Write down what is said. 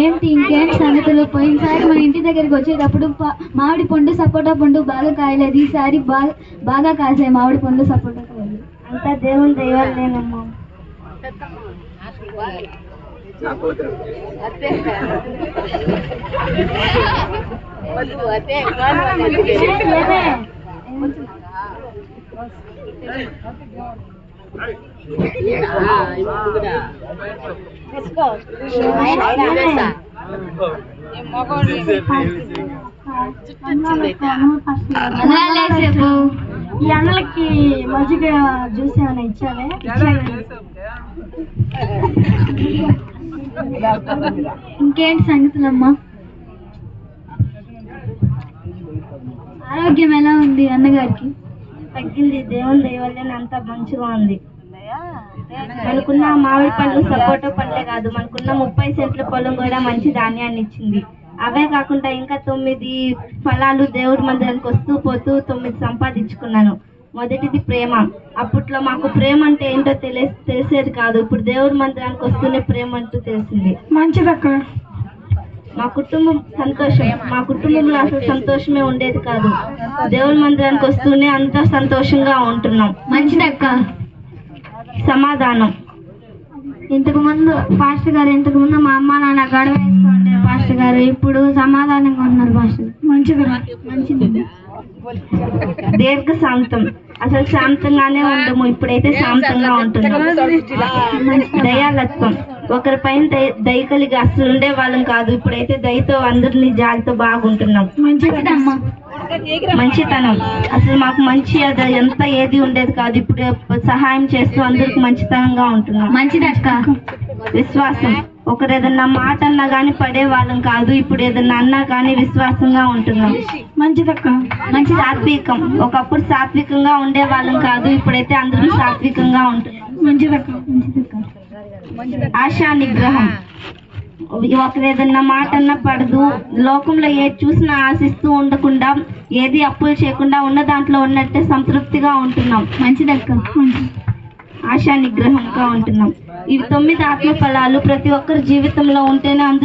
ఏంటి ఇంకేంటి సంగతులు? పోయినసారి మన ఇంటి దగ్గరికి వచ్చేటప్పుడు మామిడి పండు సపోటా పండు బాగా కాయలేదు. ఈసారి బాగా బాగా కాసాయి మామిడి పండు సపోటా కాయలు అంతా దేవుని దయవల్లేనమ్మా ఈ అన్నలకి మజ్జిగ జ్యూస్ ఏమైనా ఇచ్చావే ఇంకేంటి సంగతులమ్మా? ఆరోగ్యం ఎలా ఉంది అన్నగారికి? తగ్గింది. దేవుని దయవల్లే అంత మంచిగా ఉంది. మనకున్న మామిడి పళ్ళు సపోటా పళ్ళే కాదు. మనకున్న ముప్పై సెంట్ల పొలం కూడా మంచి ధాన్యాన్ని ఇచ్చింది. అవే కాకుండా ఇంకా తొమ్మిది ఫలాలు దేవుడి మందిరానికి వస్తూ పోతూ తొమ్మిది సంపాదించుకున్నాను. మొదటిది ప్రేమ. అప్పట్లో మాకు ప్రేమ అంటే ఏంటో తెలియ తెలిసేది కాదు. ఇప్పుడు దేవుడి మందిరానికి వస్తూనే ప్రేమ అంటూ తెలిసింది. మంచిదక్క. మా కుటుంబం సంతోషం మా కుటుంబంలో అసలు సంతోషమే ఉండేది కాదు. దేవుడి మందిరానికి వస్తూనే అంతా సంతోషంగా ఉంటున్నాం. మంచిదక్క. సమాధానం. ఇంతకు ముందు పాస్టర్ గారు ఇంతకు ముందు మా అమ్మ నాన్న గొడవ పాస్టర్ గారు ఇప్పుడు సమాధానంగా ఉన్నారు పాస్టర్ మంచిది మంచిది. దీర్ఘ శాంతం అసలు శాంతంగానే ఉండము ఇప్పుడైతే శాంతంగా ఉంటున్నాం. దయాలత్వం. ఒకరిపైన దయ దయ కలిగి అసలు ఉండే వాళ్ళం కాదు. ఇప్పుడైతే దయతో అందరినీ జాలితో బాగుంటున్నాం. మంచితనం. అసలు మాకు మంచి అది ఎంత ఏది ఉండేది కాదు. ఇప్పుడు సహాయం చేస్తూ అందరికి మంచితనంగా ఉంటున్నాం. మంచిదక్క. విశ్వాసం. ఒకరు ఏదన్నా మాట అన్నా కానీ పడే వాళ్ళం కాదు. ఇప్పుడు ఏదన్నా అన్నా కానీ విశ్వాసంగా ఉంటున్నాం. మంచిదక్క? మంచి సాత్వికం. ఒకప్పుడు సాత్వికంగా ఉండే వాళ్ళం కాదు. ఇప్పుడైతే అందరం సాత్వికంగా ఉంటున్నాం మంచిదక్క? ఆశా నిగ్రహం. ఒకరు ఏదన్నా మాట అన్నా పడదు. లోకంలో ఏది చూసినా ఆశిస్తూ ఉండకుండా ఏది అప్పులు చేయకుండా ఉన్న దాంట్లో ఉన్నట్టే సంతృప్తిగా ఉంటున్నాం. మంచిదక్క? ఆశా నిగ్రహంగా ఉంటున్నాం. ఇవి తొమ్మిది ఆత్మ ఫలాలు ప్రతి ఒక్కరి జీవితంలో ఉంటేనే అందరూ